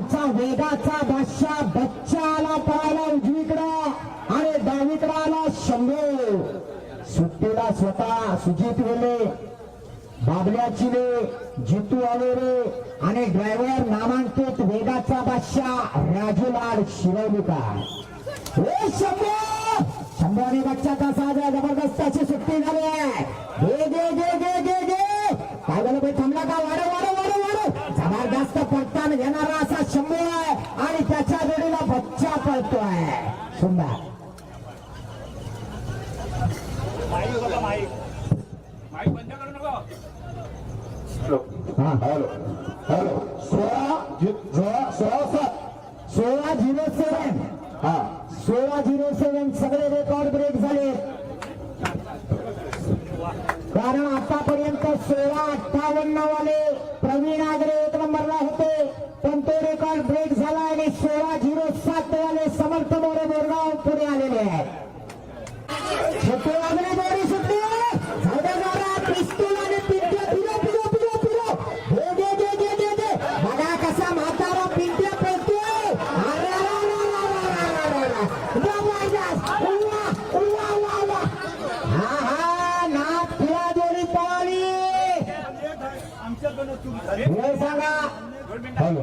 आमचा वेदाचा भाष्या बच्चाला पाहायला पळाला आणि डावीकडा आला शंभू. सुट्टीला स्वतः सुजित गेले बाबल्याची रे जितू आले रे आणि ड्रायव्हर नामांकित वेगाचा बादशा राजू लाड शिरवलीकर हे शंभर शंभर आणि बच्चाचा साजा जबरदस्त अशी सुट्टी झाली आहे. गे गे गे गे गे काय झालं भाई थांबला का? वारं वारं वारं वारं. जबरदस्त पडताना घेणारा शंभू आहे आणि त्याच्या जोडीला बच्चा पळतोय. हा. हॅलो. हॅलो. सोळा सोळा सात. सोळा झिरो सेवन. हा. सोळा झिरो सेवन सगळे रेकॉर्ड ब्रेक झाले. कारण आतापर्यंत सोळा अठ्ठावन्न वाले रेकॉर्ड ब्रेक झाला आणि सोळा झिरो सात वाले समर्थ मोरे बोरगाव पुढे आलेले आहेत. छोटे सुटली. पिस्तूल आणि पिंट्या फिरो फिरो फिरो फिरो बघा कसा म्हातारा पिंट्या अरे. जबरदस्त. हा हा नाथ फिरा जोडी पळाली सांगा. हॅलो.